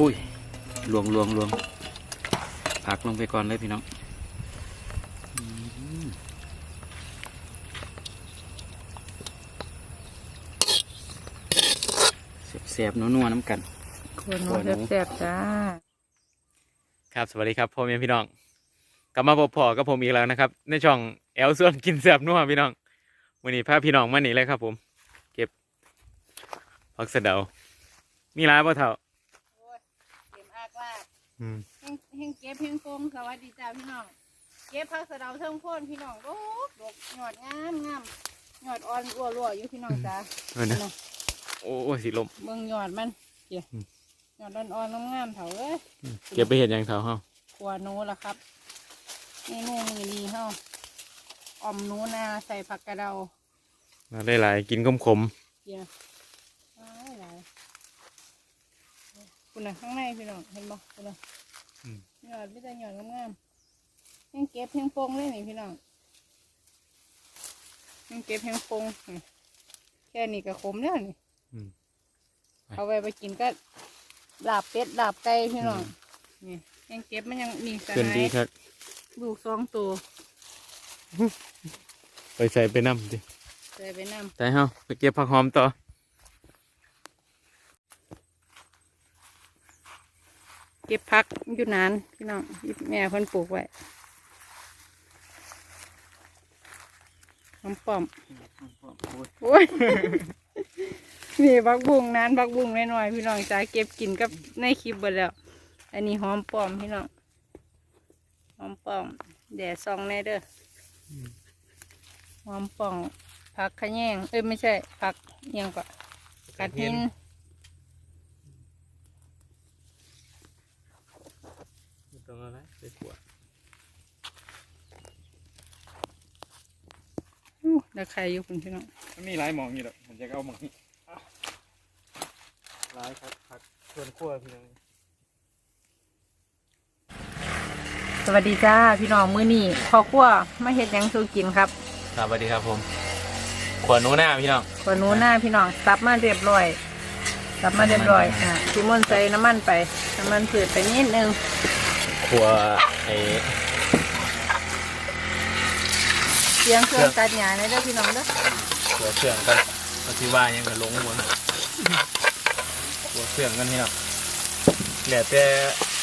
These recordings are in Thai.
อุ้ยลวงลวงลวงผักลงไปก่อนเลยพี่น้องอืมเสียบๆนัวๆน้ำกันคนหัวหนูแซ่บๆจ้า ครับสวัสดีครับพ่อแม่พี่น้องกลับมาพบพ่อกับผมอีกแล้วนะครับ ในช่องแอลส่วนกินแซ่บนัวพี่น้องวันนี้พาพี่น้องมานี่เลยครับผม เก็บผักสะเดามีร้านป่ะเท่า โอ้ยเก็บอากลาก อืมเฮงเฮงเก็บเฮงโกงสวัสดีจ้าพี่น้อง เก็บผักสะเดาเทิงโพ่นพี่น้องดกดกหยอดงามงามหยอดอ่อนรัวรัวๆอยู่พี่น้องจ้าเออนะนะโอ้โอ้สิลม เบิ่งหยอดมันเดี๋ยวอืม หยอดอ่อนๆงามๆเถอะเอ้ยเก็บไปเห็นยังเท่าเฮาขัวหนูละครับเมนูมือนี้เฮาออมหนูนาใส่ผักกระเดามาได้หลายกินขมขมเดี๋ยวหลายหลาย คุณน่ะข้างในพี่น้องเห็นบ่คุณน่ะๆอืม หยอดไม่แต่หยอดงามๆยังเก็บยังปงเลยนี่พี่น้องยังเก็บยังปงนี่แค่นี้ก็ขมแล้วนี่ อืมเอาไปไปกินก็ลาบเป็ดลาบไก่พี่น้องนี่ยังเก็บมันยังมีสเกินดีหายครับ ลูกสองตัวไปใส่ไปน้ำดิใส่ไปน้แต่เฮาไปเก็บผักหอมต่อ เก็บพักอยู่นานพี่น้องแม่เพิ่นปลูกไว้น้ำป้อมโอ้ยนี่บักบุ้งนั้นบักบุ้งน้อยๆพี่น้องจ้าเก็บกินกับในคลิปเบิดแล้ว อันนี้หอมปลอมพี่น้องหอมปลอมแดดซองแน่เด้อหอมปลอมผักขะแยงเอ้ยไม่ใช่ผักเอียงก่อนกัดหิน ตรงอะไรไปขวดอู้ตะไคร้อยู่คุณพี่น้องมันมีหลายหมองอยู่หรอกผมจะเอาหมองนี้หลายครับผักส่วนขั้วพี่น้องสวัสดีจ้าพี่น้องมื้อนี้พ่อครัวมาเฮ็ดหยังสู่กินครับครับสวัสดีครับผม ขวดหนูหน้าพี่น้อง ขวหนูหน้าพี่น้องซับมาเรียบร้อยซับมาเรียบร้อยอะพี่มนต์ใส่น้ำมันไป น้ำมันผืดไปนิดนึง ขวไอ้เสียงเครื่องตัดหญ้าเนี่ยเด้อพี่น้องเด้อหัวเครื่องกันก็ที่ว่ายังก็ลงหัวนะหัวเครื่องกันพี่น้องเหลือแต่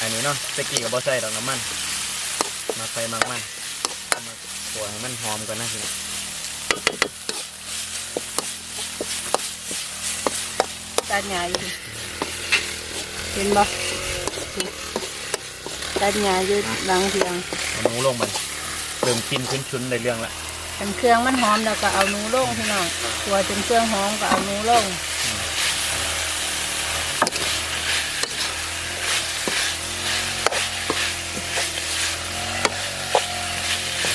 อันนี้เนาะตะกี้กับบอใส่ดอกน้ำมัน มาไฟมากมันเอามาขัวให้มันหอมกันนะพี่น้องตัดหญ้าอยู่เห็นบ่ ตัดหญ้าอยู่หลังเทียงเอาหนูลงมันเริ่มกินชุนๆในเรื่องละทำเครื่องมันหอมแล้วก็เอาหนูลงพี่น้องตัวจนเครื่องหอมก็เอาหนูลง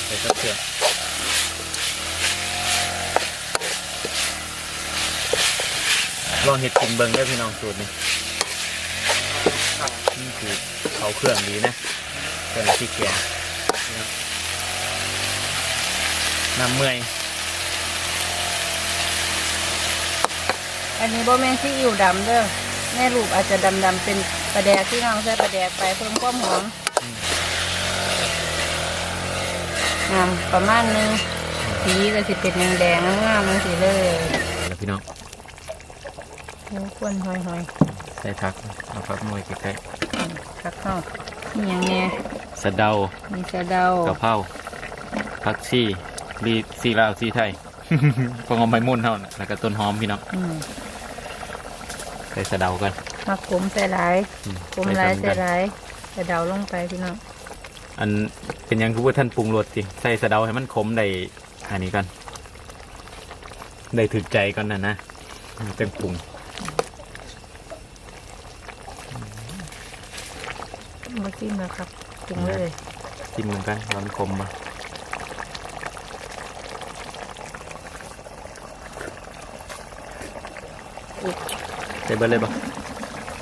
ใส่กับเครื่องลองเห็ดกินเบิ้งได้อพี่น้องสูตรนี้นี่คือ เขาเครื่องดีนะเครื่องที่แกงนะครับน้ำเมื่อยอันนี้บ่แม่นซีอิ๊วดำเด้อแม่ลูกอาจจะดำๆเป็นปลาแดกที่น้องใส่ปลาแดกไปเพิ่มความหอมอืมงามประมาณนึงสีก็สิเป็นแดงๆงามๆมันสิเลยแล้วพี่น้องโอ้ควนหอยหอยใส่พักเอาพักมวยใกล้ๆ คักเข้ามีอย่างแน่ๆสะเดา มีสะเดากะเพราผักชีรีซีลาวซีไทยพวกเอาใบมุ่นเท่านั้นแล้วก็ต้นหอมพี่น้องอืมใส่สะเดากันมาขมใส่หลายอืมขมหลายซ้ำใส่กันหลายสะเดาลงไปพี่น้องอันเป็นหยังคือว่าท่านปรุงรสสิใส่สะเดาให้มันขมได้อันนี้ก่อนได้ถึกใจก่อนนะนะจังปรุง จิ้มแล้วครับถึงเลยจิ้มเหมือนกันร้อนขมมาใส่เบิร์เลยบ่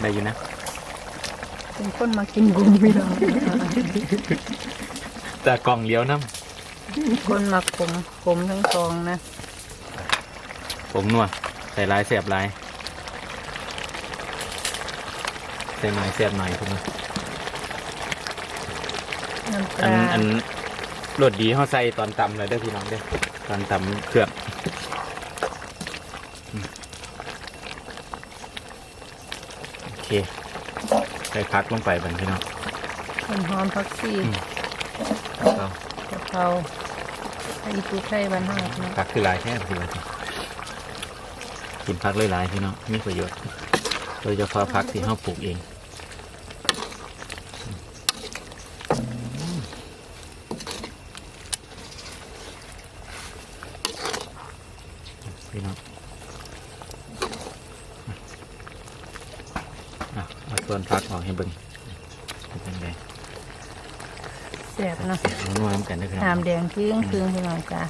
ได้อยู่นะเป็นคนมากินกุ้งพี่น้องแต่กล่องเลี้ยวน้คนมาขมขมทั้งซองนะำผมนัวใส่ลายเสียบลายใส่หน่อยเสียบหน่อยถูกไหม น้ำปอันลาอันรสดีเขาใส่ตอนตำเลยเด้อพี่น้องเด้อตอนตำเครื่องอืมโอเคใส่พักลงไปบันพี่น้องต้นหอมผักชีอืมแล้วก็กะเพราไอ้ปูไข่บ้านเฮาเนาะพักคือหลายแค่พี่น้องกินพักหลายๆพี่น้องมีประโยชน์ โดยเฉพาะพักที่เขาปลูกเอง พี่น้องอะเอาส่วนพักออกให้เบิ่งเป็นไงแซ่บเนาะเอานวดน้ำกันได้พี่น้องน้ำแดงครึ่งครึ่งพี่น้องจ้า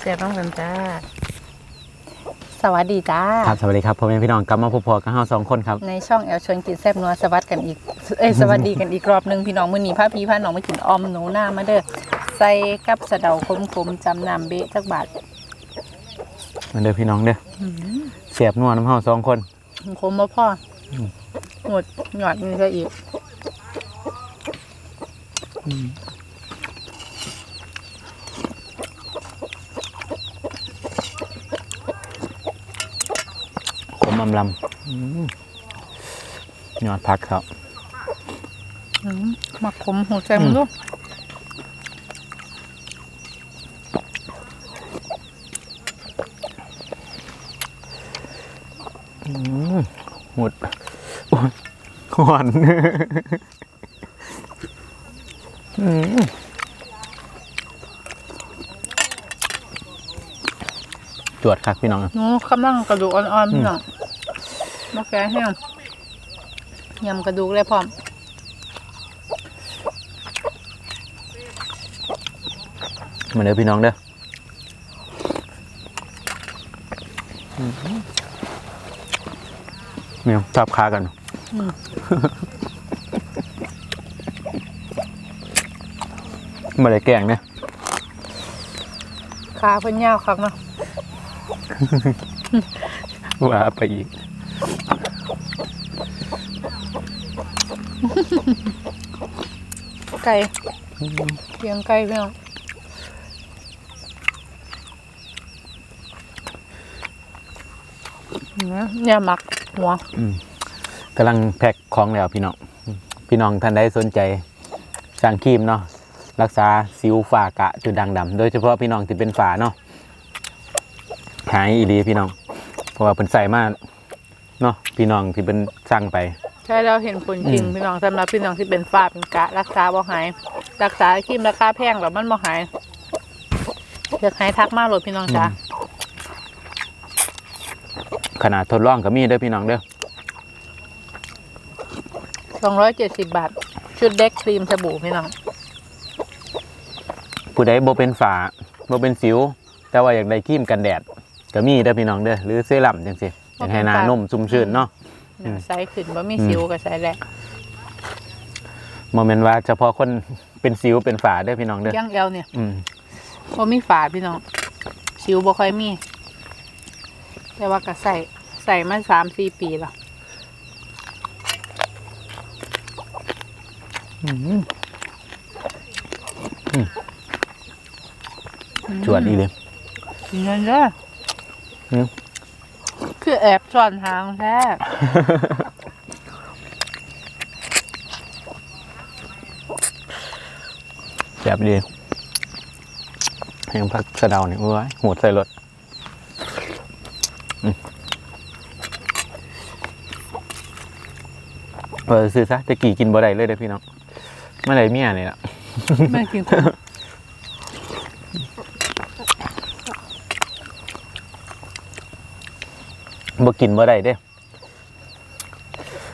แซ่บต้องกันจ้าสวัสดีจ้าครับสวัสดีครับผมเป็นพี่น้องกลับมาพบๆกับเราสองคนครับในช่องแอลชวนกินแซ่บนัวสวัสดกันอีกเอ้ยสวัสดีกันอีกรอบหนึงพี่น้องมื้อนี้พาพี่พาน้องมากินออมหนูหน้ามาเด้อใส่กับสะเดาคมๆจำน้ำเบะจักบาท มาเด้อพี่น้องเด้อเสียบนวดน้ำเฮาสองคนคมบ่พ่ออมหมดหยอดนี่ก็อีกขมอำลำอืมยอดพักครับอืมหมักขมหัวใจมึงลูก หมดโอ้ยหวานอืมจวดครับพี่น้องหนูกำลังกระดูกอ่อนๆพี่น้องมะแกแห้งยำกระดูกเลยพร้อมมาเด้อพี่น้องเด้ออืม เนี่ยจับคากันอืมมาเลยแกงเนี่ยขาเพิ่นยาวคักเนาะว่าไปอีกไก่เพียงไก่พี่น้อง เนี่ยเนี่ยหมักหัวกำลังแพ็คของแล้วพี่น้องอืมพี่น้องท่านใดสนใจสั่งครีมเนาะรักษาสิวฝ้ากระจุดด่างดำโดยเฉพาะพี่น้องที่เป็นฝ้าเนาะหายอีหลีพี่น้อง เพราะว่าเป็นใส่มากเนาะพี่น้องที่เป็นสั่งไป ใช่แล้วเห็นผลจริงอืมพี่น้องสำหรับพี่น้องที่เป็นฝ้าเป็นกระรักษาบ่หาย รักษาครีมราคาแพงแบบมันบ่หายอยากหายทักมากเลยพี่น้องจ้า ขนาดทดลองก็มีเด้อพี่น้องเด้อสองร้อยเจ็ดสิบบาท ชุดเด็กครีมสบู่พี่น้อง ผู้ใดบ่เป็นฝ้าบ่เป็นสิว แต่ว่าอยากได้ครีมกันแดด ก็มีเด้อพี่น้องเด้อหรือเซรั่มจังซี่อยากให้หน้านุ่มชุ่มชื่นเนาะอืมใส่ขึ้นว่ามีสิวก็ใส่แหละโมเมนต์ว่าเฉพาะคนเป็นสิวเป็นฝาเด้อพี่น้องเด้อย่างเอวเนี่ยอืมบ่มีฝาพี่น้องสิวบ่ค่อยมี แต่ว่าก็ใส่ใส่มาสามสี่ปีแล้วจวดอีเลยเงินเด้ออืมคือแอบซ่อนทางแท้แบบดีแหงพักสะเดาเนี่ยโอ้ยโหดใส่รถอืม เออซื้อซะจะกี่กินบ่ได้เลยเด้อพี่น้องเมื่อไรเมียเนี่ยล่ะแม่กินคนบ่กินบ่ได้เด้อ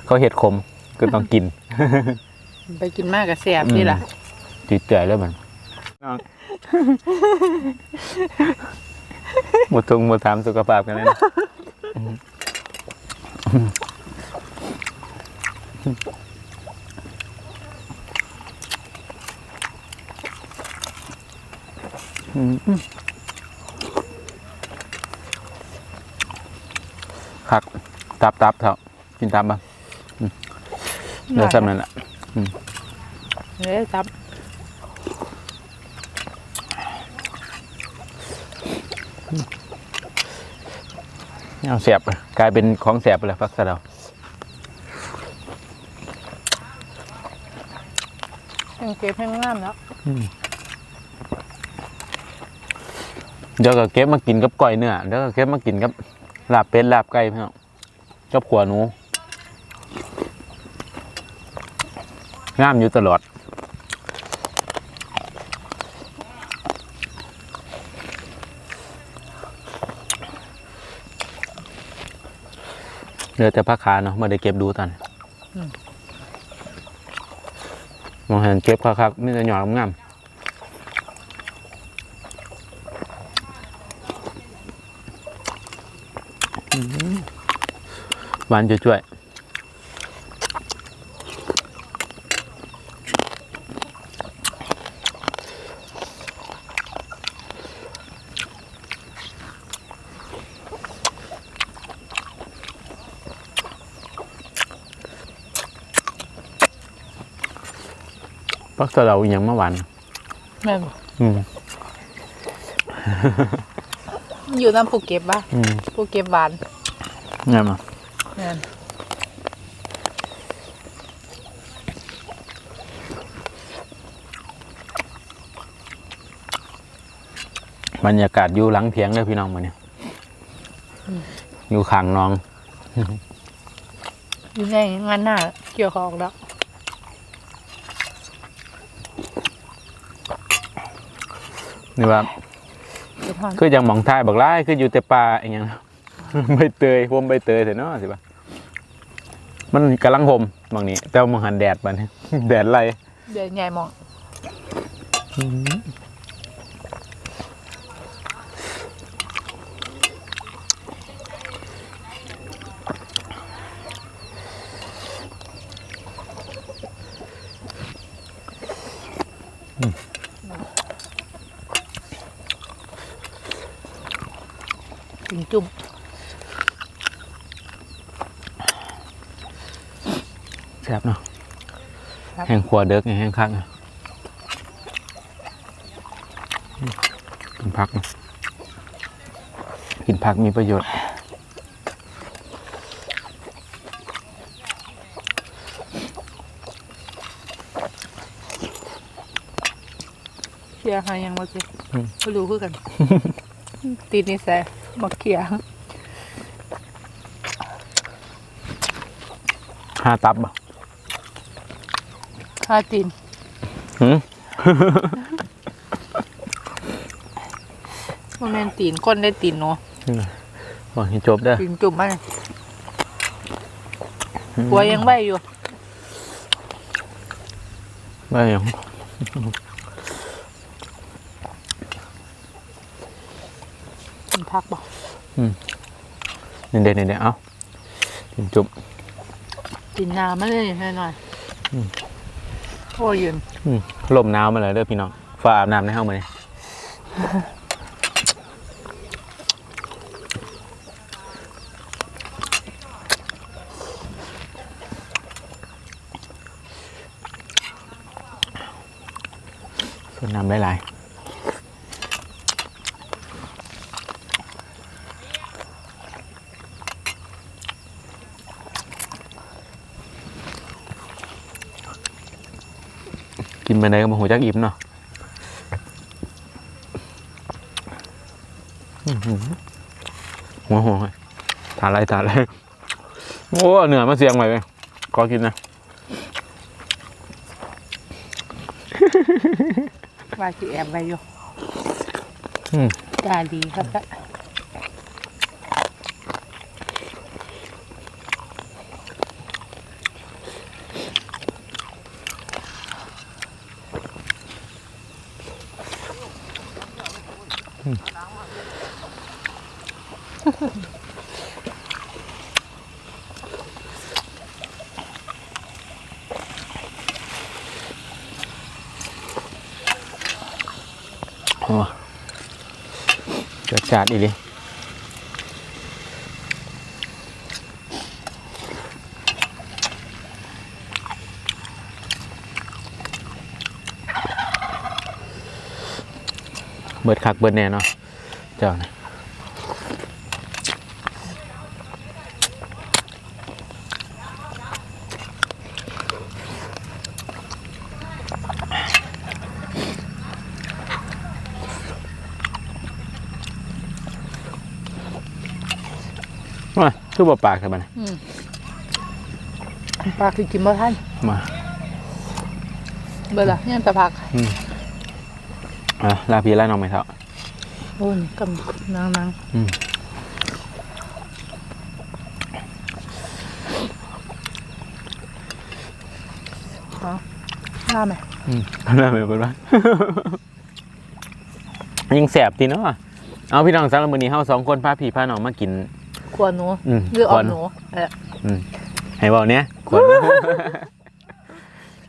เขาเห็ดขมก็ต้องกิน ไปกินมากกับแสบนี่ล่ะจืดเจ๋ยเลยมัน หมดทงหมดถามสุขภาพกันเลยนะคักตับตับเถอะกินตับบ้างอืมเหลือซ้ำนั่นแหละเดี๋ยวจับ เอาแสบเลยกลายเป็นของแสบไปแล้วพักสะเดายังเก็บให้งามแล้วเดี๋ยวก็เก็บมากินกับก้อยเนื้อเดี๋ยวก็เก็บมากินกับลาบเป็ดลาบไก่พี่น้องกับขัวหนูงามอยู่ตลอด เหลือแต่ผ้าขาเนาะไม่ได้เก็บดูตันมองเห็นเก็บคักๆมีแต่หยอดงามๆอื้อหือหวานจ่วย พักสะเราอหยังมาหวานแม่นบ่อืมอยู่น้ำผู้เก็บปะอืมผู้เก็บหวานงามอะแม่นบรรยากาศอยู่หลังเพียงเลยพี่น้องมาเนี่ยอยู่ข้างน้อง อยู่ในงานหน้าเกี่ยวของแล้ว นี่ว่าเดี๋ยวทอนคือยังหมองท้ายบักไล่คืออยู่แต่ป่าอหย่างใบเตยพวมใบเตยเถอะเนาะสิบ่ะมันกำลังห่มบางนี้ แต่ว่ามันหันแดดบัดนี้แดดไล่เดี๋ยวใหญ่มองกิน จุ่มแซ่บเนาะแห้งขวเด็กแห้งคักอะอืมกินผักเนาะกินผักมีประโยชน์เคียร์หายังมาสิไม่รู้คือกันตีนิสัย บักเขียห้าตับบ่หาตีนหืม มันเป็นตีนคนได้ตีนเนาะบอกให้จบเด้อตีนจุ่มมันหัวยังใบอยู่ไม่หยัง กิน พักบอกนี่เด็ดนี่เด็ดเอากินจุบกินน้ำมาเลยหน่อยหน่อยอืมโอ้ยเย็นอืมลมหนาวมาเลยเด้อพี่น้องฟ้าอาบน้ำในห้องมาเลยส่วนน้ำได้หลาย ไปไหนก็มาหัวจักอิ่มเนาะอื้อหือหัวหัวทานอะไรทานอะไรโอ้เหนือมาเสียงใหม่เลยขอกินนะว่าสิแอบใบอยู่อืมกาดีครับ เกิดจาติอีกเลยเบิดคักเบิดแน่เนาะเจ้านะ คือบ่ปากใช่ไหมปลาคือกินบ่ทันมาเบิ่ล่ะยังแต่ผักอะลาพี่ไล่น้องไหมเท่าโอ้ยกำนางนางอืมเอาล่าไหมอืมน่าเหมือนกันว่ายิงแสบทีเนาะเอาพี่น้องสำหรับมื้อนี้เฮาสองคนพาพี่พาน้องมากิน ขวหนูอืมหรือออขวมหหนูนูเอออืมให้เบาเนี้ยคน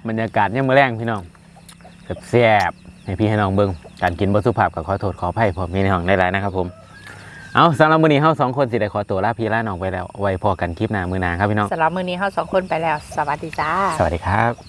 บรรยากาศยังมือแรงพี่น้องแซ่บๆให้พี่ให้น้องเบิ่งการกินบ่สุภาพกับขอโทษขออภัยผมพี่ในห้องได้หลายๆนะครับผม เอาสำหรับมื้อนี้เฮาสองคนสิได้ขอตัวลาพี่ลาน้องไปแล้ว ไว้พอกันคลิปหน้ามื้อหน้าครับพี่น้อง สำหรับมื้อนี้เฮาสองคนไปแล้ว สวัสดีจ้า สวัสดีครับ